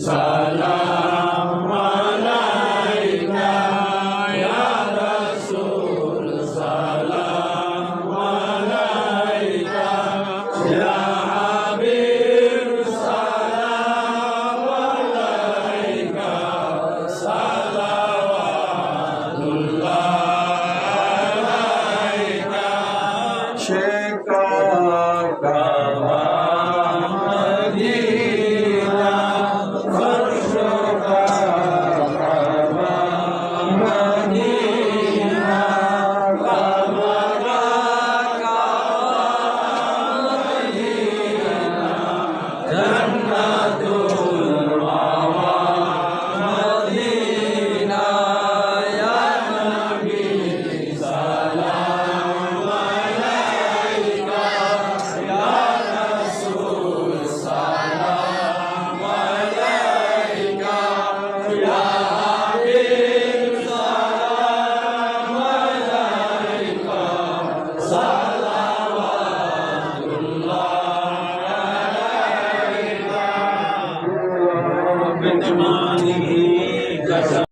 Salam alaika ya Rasul Salam alaika ya Habib Salam alaika Salawatullah alaika Shekha Jannatul بتمامه